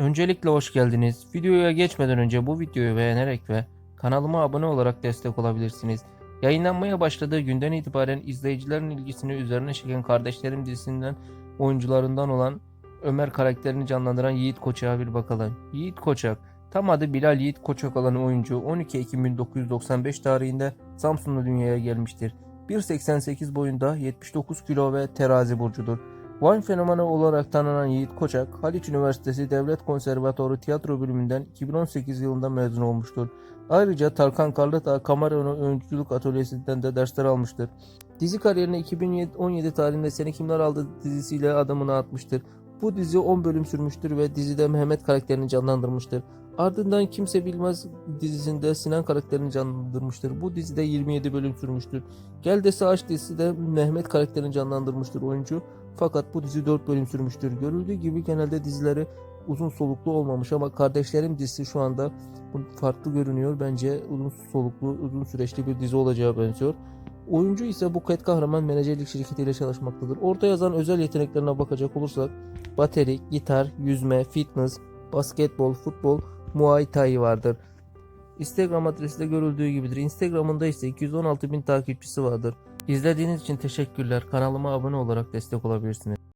Öncelikle hoş geldiniz. Videoya geçmeden önce bu videoyu beğenerek ve kanalıma abone olarak destek olabilirsiniz. Yayınlanmaya başladığı günden itibaren izleyicilerin ilgisini üzerine çeken Kardeşlerim dizisinden oyuncularından olan Ömer karakterini canlandıran Yiğit Koçak'a bir bakalım. Yiğit Koçak, tam adı Bilal Yiğit Koçak olan oyuncu 12 Ekim 1995 tarihinde Samsun'da dünyaya gelmiştir. 1.88 boyunda 79 kilo ve terazi burcudur. Vine fenomeni olarak tanınan Yiğit Koçak, Haliç Üniversitesi Devlet Konservatuarı Tiyatro bölümünden 2018 yılında mezun olmuştur. Ayrıca Tarkan Karlıdağ Kamera Oyunculuk Atölyesi'nden de dersler almıştır. Dizi kariyerine 2017 tarihinde Seni Kimler Aldı dizisiyle adamını atmıştır. Bu dizi 10 bölüm sürmüştür ve dizide Mehmet karakterini canlandırmıştır. Ardından Kimse Bilmez dizisinde Sinan karakterini canlandırmıştır. Bu dizide 27 bölüm sürmüştür. Gel Dese Aşk dizisi Mehmet karakterini canlandırmıştır oyuncu. Fakat bu dizi 4 bölüm sürmüştür. Görüldüğü gibi genelde dizileri uzun soluklu olmamış ama Kardeşlerim dizisi şu anda farklı görünüyor. Bence uzun soluklu, uzun süreçli bir dizi olacağı benziyor. Oyuncu ise Buket Kahraman menajerlik şirketiyle çalışmaktadır. Orta yazan özel yeteneklerine bakacak olursak bateri, gitar, yüzme, fitness, basketbol, futbol, muay thai vardır. Instagram adresi de görüldüğü gibidir. Instagram'ında ise 216 bin takipçisi vardır. İzlediğiniz için teşekkürler. Kanalıma abone olarak destek olabilirsiniz.